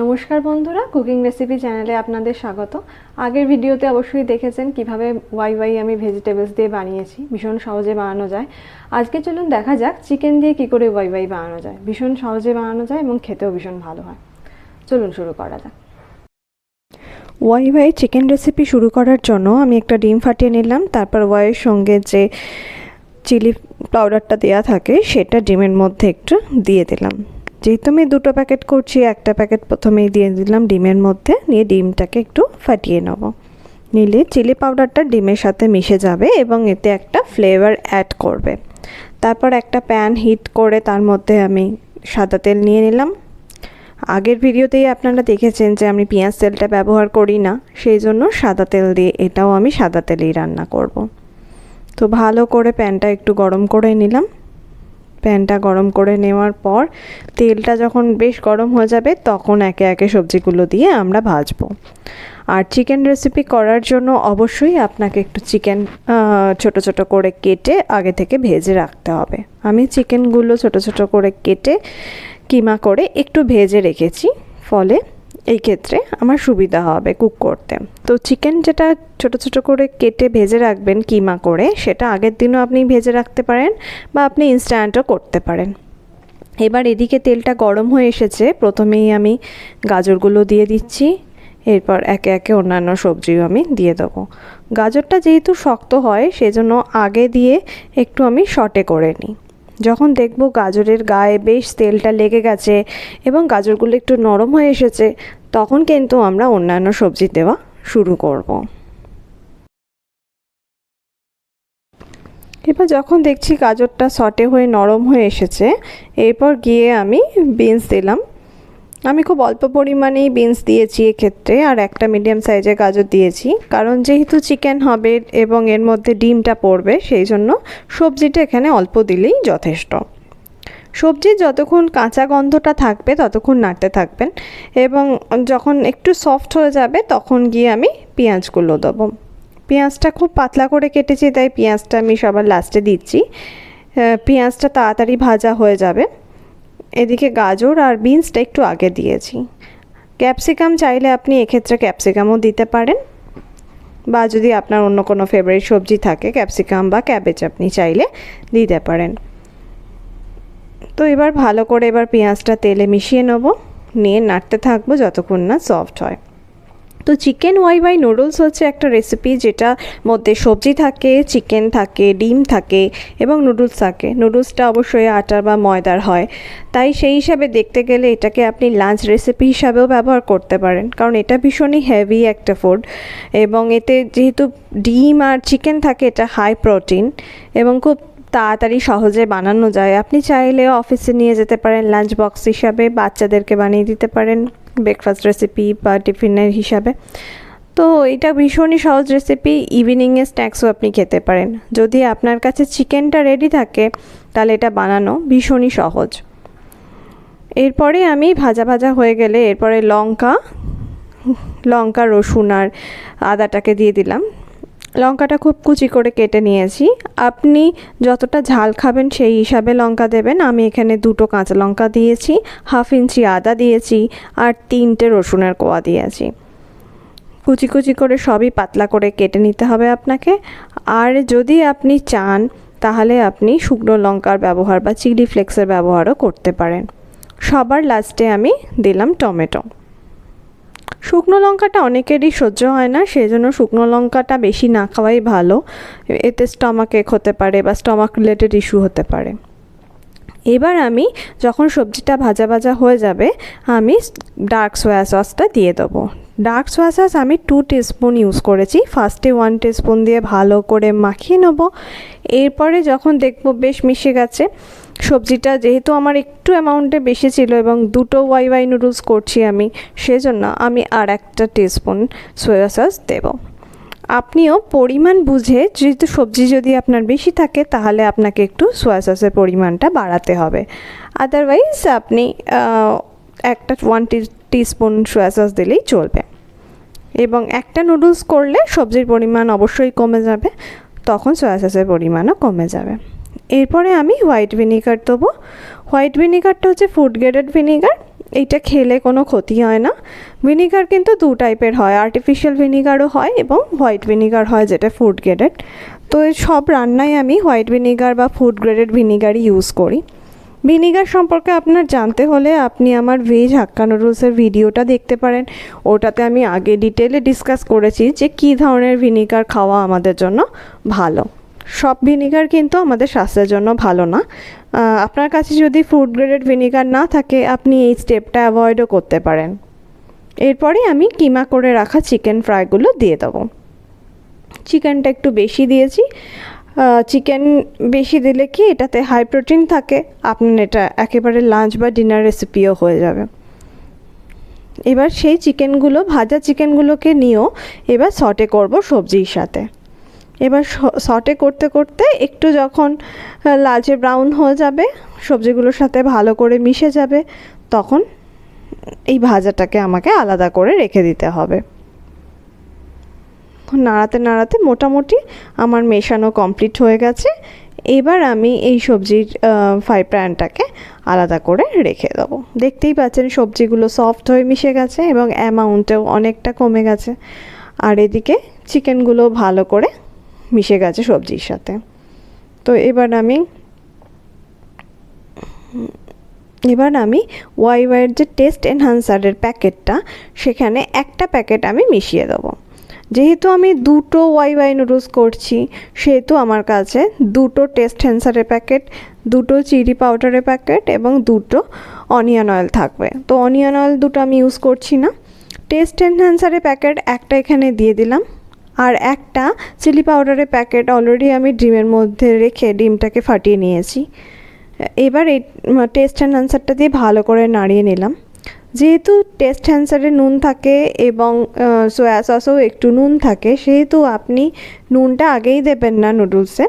নমস্কার বন্ধুরা cooking recipe চ্যানেলে আপনাদের স্বাগত। আগের ভিডিওতে অবশ্যই দেখেছেন কীভাবে ওয়াই ওয়াই আমি ভেজিটেবলস দিয়ে বানিয়েছি, ভীষণ সহজে বানানো যায়। আজকে চলুন দেখা যাক চিকেন দিয়ে কি করে ওয়াই ওয়াই বানানো যায়। ভীষণ সহজে বানানো যায় এবং খেতেও ভীষণ ভালো হয়। চলুন শুরু করা যাক। ওয়াই ওয়াই চিকেন রেসিপি শুরু করার জন্য আমি একটা ডিম ফাটিয়ে নিলাম, তারপর ওয়াইয়ের সঙ্গে যে চিলি পাউডারটা দেওয়া থাকে, সেটা ডিমের মধ্যে একটু দিয়ে দিলাম। যেহেতু আমি দুটো প্যাকেট করছি, একটা প্যাকেট প্রথমেই দিয়ে দিলাম ডিমের মধ্যে, নিয়ে ডিমটাকে একটু ফাটিয়ে নেব। নিলে চিলি পাউডারটা ডিমের সাথে মিশে যাবে এবং এতে একটা ফ্লেভার অ্যাড করবে। তারপর একটা প্যান হিট করে তার মধ্যে আমি সাদা তেল নিয়ে নিলাম। আগের ভিডিওতেই আপনারা দেখেছেন যে আমি পেঁয়াজ তেলটা ব্যবহার করি না, সেই জন্য সাদা তেল দিয়ে এটাও আমি সাদা তেলেই রান্না করব। তো ভালো করে প্যানটা একটু গরম করে নিলাম। প্যানটা গরম করে নেওয়ার পর তেলটা যখন বেশ গরম হয়ে যাবে, তখন একে একে সবজিগুলো দিয়ে আমরা ভাজবো। আর চিকেন রেসিপি করার জন্য অবশ্যই আপনাকে একটু চিকেন ছোট ছোট করে কেটে আগে থেকে ভেজে রাখতে হবে। আমি চিকেনগুলো ছোট ছোট করে কেটে, কিমা করে একটু ভেজে রেখেছি। ফলে এই ক্ষেত্রে আমার সুবিধা হবে কুক করতে। তো চিকেন যেটা ছোট ছোট করে কেটে ভেজে রাখবেন কিমা করে, সেটা আগের দিনও আপনি ভেজে রাখতে পারেন বা আপনি ইনস্ট্যান্টও করতে পারেন। এবার এদিকে তেলটা গরম হয়ে এসেছে, প্রথমেই আমি গাজরগুলো দিয়ে দিচ্ছি, এরপর একে একে অন্যান্য সবজিও আমি দিয়ে দেবো। গাজরটা যেহেতু শক্ত হয়, সেজন্য আগে দিয়ে একটু আমি শর্টে করে নিই। যখন দেখব গাজরের গায়ে বেশ তেলটা লেগে গেছে এবং গাজরগুলো একটু নরম হয়ে এসেছে, তখন কিন্তু আমরা অন্যান্য সবজি দেওয়া শুরু করব। এবার যখন দেখছি গাজরটা সটে হয়ে নরম হয়ে এসেছে, এরপর গিয়ে আমি বিনস দিলাম। আমি খুব অল্প পরিমাণেই বিনস দিয়েছি এক্ষেত্রে, আর একটা মিডিয়াম সাইজের গাজর দিয়েছি। কারণ যেহেতু চিকেন হবে এবং এর মধ্যে ডিমটা পড়বে, সেই জন্য সবজিটা এখানে অল্প দিলেই যথেষ্ট। সবজির যতক্ষণ কাঁচা গন্ধটা থাকবে, ততক্ষণ নাড়তে থাকবেন এবং যখন একটু সফট হয়ে যাবে, তখন গিয়ে আমি পেঁয়াজগুলো দেবো। পেঁয়াজটা খুব পাতলা করে কেটেছি, তাই পেঁয়াজটা আমি সবার লাস্টে দিচ্ছি। পেঁয়াজটা তাড়াতাড়ি ভাজা হয়ে যাবে। এদিকে গাজর আর বিনসটা একটু আগে দিয়েছি। ক্যাপসিকাম চাইলে আপনি এক্ষেত্রে ক্যাপসিকামও দিতে পারেন। বা যদি আপনার অন্য কোনো ফেভারিট সবজি থাকে, ক্যাপসিকাম বা ক্যাবেজ আপনি চাইলে দিতে পারেন। তো এবার ভালো করে এবার পেঁয়াজটা তেলে মিশিয়ে নেব। নিয়ে নাড়তে থাকব যতক্ষণ না সফট হয়। তো চিকেন ওয়াই ওয়াই নুডলস হচ্ছে একটা রেসিপি যেটা মধ্যে সবজি থাকে চিকেন থাকে, ডিম থাকে এবং নুডলস থাকে। নুডলসটা অবশ্যই আটার বা ময়দার হয়। তাই সেই হিসাবে দেখতে গেলে এটাকে আপনি লাঞ্চ রেসিপি হিসাবেও ব্যবহার করতে পারেন, কারণ এটা ভীষণই হেভি একটা ফুড এবং এতে যেহেতু ডিম আর চিকেন থাকে, এটা হাই প্রোটিন এবং খুব তাড়াতাড়ি সহজে বানানো যায়। আপনি চাইলে অফিসে নিয়ে যেতে পারেন লাঞ্চ বক্স হিসাবে বাচ্চাদেরকে বানিয়ে দিতে পারেন। ব্রেকফাস্ট রেসিপি বা টিফিনের হিসাবে। তো এটা ভীষণই সহজ রেসিপি ইভিনিংয়ে স্ন্যাক্সও আপনি খেতে পারেন। যদি আপনার কাছে চিকেনটা রেডি থাকে, তাহলে এটা বানানো ভীষণই সহজ। এরপরে আমি ভাজা ভাজা হয়ে গেলে এরপরে লঙ্কা লঙ্কা, রসুন আর আদাটাকে দিয়ে দিলাম। লঙ্কাটা খুব কুচি করে কেটে নিয়েছি। আপনি যতটা ঝাল খাবেন সেই হিসাবে লঙ্কা দেবেন। আমি এখানে দুটো কাঁচা লঙ্কা দিয়েছি, হাফ ইঞ্চি আদা দিয়েছি আর তিনটে রসুনের কোয়া দিয়েছি। কুচি কুচি করে সবই পাতলা করে কেটে নিতে হবে আপনাকে। আর যদি আপনি চান, তাহলে আপনি শুকনো লঙ্কার ব্যবহার বা চিলি ফ্লেক্সের ব্যবহারও করতে পারেন। সবার লাস্টে আমি দিলাম টমেটো। শুকনো লঙ্কাটা অনেকেরই সহ্য হয় না সেই জন্য শুকনো লঙ্কাটা বেশি না খাওয়াই ভালো। এতে স্টমাক এক হতে পারে বা স্টমাক রিলেটেড ইস্যু হতে পারে। এবার আমি যখন সবজিটা ভাজা ভাজা হয়ে যাবে, আমি ডার্ক সোয়া সসটা দিয়ে দেবো। ডার্ক সোয়া সস আমি টু টিস্পুন ইউজ করেছি। ফার্স্টে ওয়ান টিস্পুন দিয়ে ভালো করে মাখিয়ে নেব। এরপরে যখন দেখব বেশ মিশে গেছে সবজিটা যেহেতু আমার একটু অ্যামাউন্টে বেশি ছিল এবং দুটো ওয়াই ওয়াই নুডলস করছি আমি, সেজন্য আমি আর একটা টিস্পুন সোয়া সস দেবো। আপনিও পরিমাণ বুঝে যেহেতু সবজি যদি আপনার বেশি থাকে, তাহলে আপনাকে একটু সোয়া সসের পরিমাণটা বাড়াতে হবে। আদারওয়াইজ আপনি একটা one t teaspoon soya sauce দিলেই চলবে। এবং একটা নুডলস করলে সবজির পরিমাণ অবশ্যই কমে যাবে, তখন সোয়া সসের পরিমাণও কমে যাবে। এরপরে আমি হোয়াইট ভিনিগার দেবো। হোয়াইট ভিনিগারটা হচ্ছে ফুড গ্রেডেড ভিনিগার। এইটা খেলে কোনো ক্ষতি হয় না। ভিনিগার কিন্তু দু টাইপের হয়, আর্টিফিশিয়াল ভিনিগারও হয় এবং হোয়াইট ভিনিগার হয় যেটা ফুড গ্রেডেড। তো সব রান্নায় আমি হোয়াইট ভিনিগার বা ফুড গ্রেডেড ভিনিগারই ইউজ করি। ভিনিগার সম্পর্কে আপনার জানতে হলে আপনি আমার ভেজ হাক্কা নুডলসের ভিডিওটা দেখতে পারেন। ওটাতে আমি আগে ডিটেলে ডিসকাস করেছি যে কী ধরনের ভিনিগার খাওয়া আমাদের জন্য ভালো। সব ভিনিগার কিন্তু আমাদের স্বাস্থ্যের জন্য ভালো না। আপনার কাছে যদি ফুড গ্রেডেড ভিনিগার না থাকে, আপনি এই স্টেপটা অ্যাভয়েডও করতে পারেন। এরপরে আমি কিমা করে রাখা চিকেন ফ্রাইগুলো দিয়ে দেবো। চিকেনটা একটু বেশি দিয়েছি। চিকেন বেশি দিলে কি এটাতে হাই প্রোটিন থাকে, আপনার এটা একেবারে লাঞ্চ বা ডিনার রেসিপিও হয়ে যাবে। এবার সেই চিকেনগুলো ভাজা চিকেনগুলোকে নিয়েও এবার সটে করব সবজির সাথে। এবার সটে করতে করতে একটু যখন লালচে ব্রাউন হয়ে যাবে, সবজিগুলোর সাথে ভালো করে মিশে যাবে, তখন এই ভাজাটাকে আমাকে আলাদা করে রেখে দিতে হবে। নাড়াতে নাড়াতে মোটামুটি আমার মেশানো কমপ্লিট হয়ে গেছে। এবার আমি এই সবজির ফ্রাই প্যানটাকে আলাদা করে রেখে দেবো। দেখতেই পাচ্ছেন সবজিগুলো সফট হয়ে মিশে গেছে এবং অ্যামাউন্টেও অনেকটা কমে গেছে। আর এদিকে চিকেনগুলো ভালো করে মিশে গেছে সবজির সাথে। তো এবার আমি এবার আমি ওয়াই ওয়াইয়ের যে টেস্ট এনহান্সারের প্যাকেটটা, সেখানে একটা প্যাকেট আমি মিশিয়ে দেবো। যেহেতু আমি দুটো ওয়াই ওয়াই নুডলস করছি, সেহেতু আমার কাছে দুটো টেস্ট হ্যান্সারের প্যাকেট, দুটো চিলি পাউডারের প্যাকেট এবং দুটো অনিয়ন অয়েল থাকবে। তো অনিয়ন অয়েল দুটো আমি ইউজ করছি না। টেস্ট এনহ্যান্সারের প্যাকেট একটা এখানে দিয়ে দিলাম। আর একটা চিলি পাউডারের প্যাকেট অলরেডি আমি ডিমের মধ্যে রেখে ডিমটাকে ফাটিয়ে নিয়েছি। এবার এই টেস্ট অ্যান্ড আনসারটা দিয়ে ভালো করে নাড়িয়ে নিলাম। যেহেতু টেস্ট অ্যান্সারে নুন থাকে এবং সয়া সসেও একটু নুন থাকে, সেহেতু আপনি নুনটা আগেই দেবেন না নুডলসে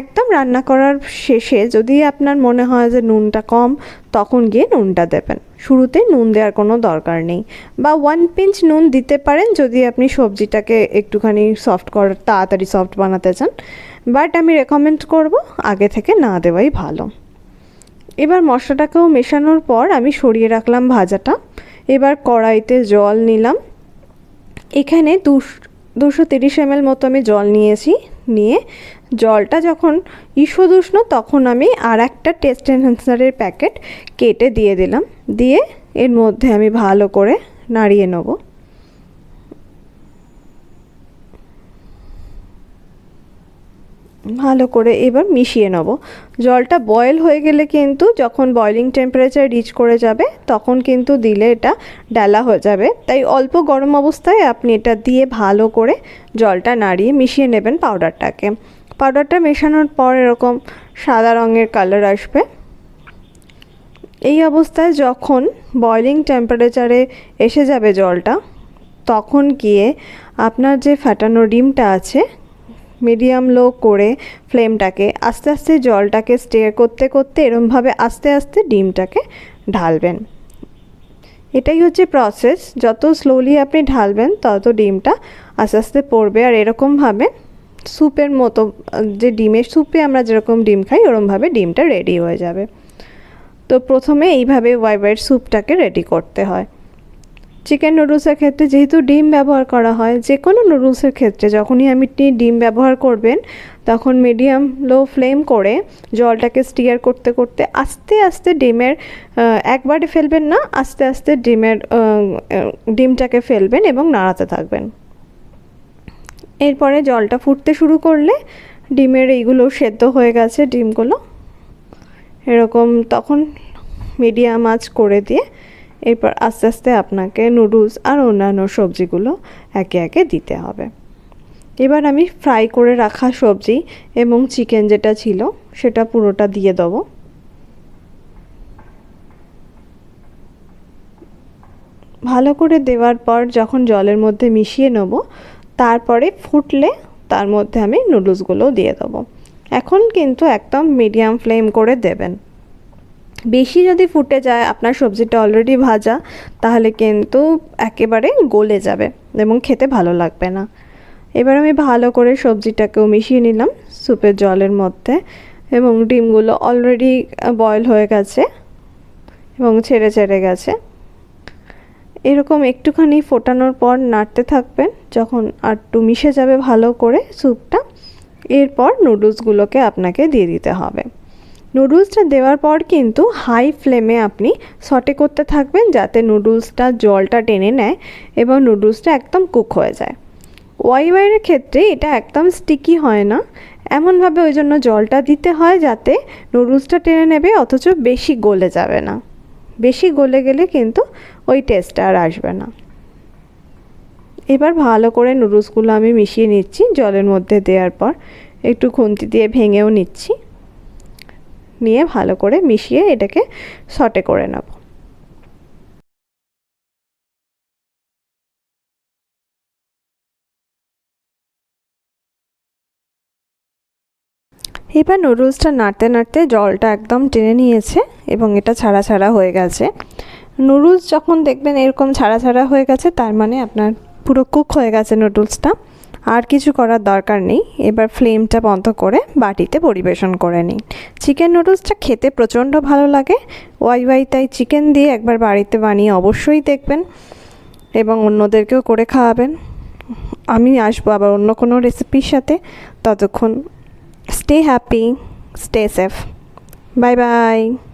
একদম রান্না করার শেষে যদি আপনার মনে হয় যে নুনটা কম, তখন গিয়ে নুনটা দেবেন। শুরুতে নুন দেওয়ার কোনো দরকার নেই। বা ওয়ান পিঞ্চ নুন দিতে পারেন যদি আপনি সবজিটাকে একটুখানি সফট করার তাড়াতাড়ি সফট বানাতে চান। বাট আমি রেকমেন্ড করব আগে থেকে না দেওয়াই ভালো। এবার মশলাটাকেও মেশানোর পর আমি সরিয়ে রাখলাম ভাজাটা। এবার কড়াইতে জল নিলাম। এখানে দুশ তিরিশ এমএল মতো আমি জল নিয়েছি, নিয়ে জলটা যখন ঈষদুষ্ণ তখন আমি আর একটা টেস্ট এনহান্সারের প্যাকেট কেটে দিয়ে দিলাম। দিয়ে এর মধ্যে আমি ভালো করে নাড়িয়ে নেব। ভালো করে এবার মিশিয়ে নেব। জলটা বয়েল হয়ে গেলে কিন্তু যখন বয়লিং টেম্পারেচার রিচ করে যাবে, তখন কিন্তু দিলে এটা ডালা হয়ে যাবে। তাই অল্প গরম অবস্থায় আপনি এটা দিয়ে ভালো করে জলটা নাড়িয়ে মিশিয়ে নেবেন পাউডারটাকে পাউডারটা মেশানোর পর এরকম সাদা রঙের কালার আসবে। এই অবস্থায় যখন বয়লিং টেম্পারেচারে এসে যাবে জলটা, তখন গিয়ে আপনার যে ফাটানো ডিমটা আছে মিডিয়াম লো করে ফ্লেমটাকে আস্তে আস্তে জলটাকে স্টে করতে করতে এরমভাবে আস্তে আস্তে ডিমটাকে ঢালবেন। এটাই হচ্ছে প্রসেস যত স্লোলি আপনি ঢালবেন, তত ডিমটা আস্তে আস্তে পড়বে। আর এরকমভাবে স্যুপের মতো, যে ডিমের স্যুপে আমরা যেরকম ডিম খাই, ওরমভাবে ডিমটা রেডি হয়ে যাবে। তো প্রথমে এইভাবে ওয়াই ওয়াইয়ের স্যুপটাকে রেডি করতে হয়। চিকেন নুডলসের ক্ষেত্রে যেহেতু ডিম ব্যবহার করা হয় যে কোনো নুডলসের ক্ষেত্রে যখনই আপনি ডিম ব্যবহার করবেন, তখন মিডিয়াম লো ফ্লেম করে জলটাকে স্টিয়ার করতে করতে আস্তে আস্তে ডিমের একবারে ফেলবেন না, আস্তে আস্তে ডিমের ডিমটাকে ফেলবেন এবং নাড়াতে থাকবেন। এরপরে জলটা ফুটতে শুরু করলে ডিমের এইগুলো সেদ্ধ হয়ে গেছে ডিমগুলো। এরকম তখন মিডিয়াম আঁচ করে দিয়ে এরপর আস্তে আস্তে আপনাকে নুডলস আর অন্যান্য সবজিগুলো একে একে দিতে হবে। এবার আমি ফ্রাই করে রাখা সবজি এবং চিকেন যেটা ছিল সেটা পুরোটা দিয়ে দেবো। ভালো করে দেওয়ার পর যখন জলের মধ্যে মিশিয়ে নেব তারপরে ফুটলে তার মধ্যে আমি নুডলসগুলো দিয়ে দেবো। এখন কিন্তু একদম মিডিয়াম ফ্লেম করে দেবেন। বেশি যদি ফুটে যায়, আপনার সবজিটা অলরেডি ভাজা, তাহলে কিন্তু একেবারে গলে যাবে এবং খেতে ভালো লাগবে না। এবার আমি ভালো করে সবজিটাকেও মিশিয়ে নিলাম স্যুপের জলের মধ্যে এবং ডিমগুলো অলরেডি বয়েল হয়ে গেছে এবং ছেড়ে ছেড়ে গেছে। এরকম একটুখানি ফোটানোর পর নাড়তে থাকবেন যখন আরটু মিশে যাবে ভালো করে স্যুপটা। এরপর নুডলসগুলোকে আপনাকে দিয়ে দিতে হবে। নুডলসটা দেওয়ার পর কিন্তু হাই ফ্লেমে আপনি সটে করতে থাকবেন যাতে নুডলসটা জলটা টেনে নেয় এবং নুডলসটা একদম কুক হয়ে যায়। ওয়াই ওয়াইয়ের ক্ষেত্রে এটা একদম স্টিকি হয় না। এমনভাবে ওই জন্য জলটা দিতে হয় যাতে নুডলসটা টেনে নেবে, অথচ বেশি গলে যাবে না। বেশি গলে গেলে কিন্তু ওই টেস্টটা আর আসবে না। এবার ভালো করে নুডলসগুলো আমি মিশিয়ে নিচ্ছি, জলের মধ্যে দেওয়ার পর একটু খুন্তি দিয়ে ভেঙেও নিচ্ছি। নিয়ে ভালো করে মিশিয়ে এটাকে সটে করে নেব। এবার নুডলসটা নাড়তে নাড়তে জলটা একদম টেনে নিয়েছে এবং এটা ছাড়া ছাড়া হয়ে গেছে। নুডলস যখন দেখবেন এরকম ছাড়া ছাড়া হয়ে গেছে, তার মানে আপনার পুরো কুক হয়ে গেছে নুডলসটা আর কিছু করার দরকার নেই। এবার ফ্লেমটা বন্ধ করে বাটিতে পরিবেশন করে নিন। চিকেন নুডলসটা খেতে প্রচণ্ড ভালো লাগে। ওয়াই ওয়াই তাই চিকেন দিয়ে একবার বাড়িতে বানিয়ে অবশ্যই দেখবেন এবং অন্যদেরকেও করে খাওয়াবেন। আমি আসব আবার অন্য কোনো রেসিপির সাথে। ততক্ষণ stay happy. Stay safe. Bye bye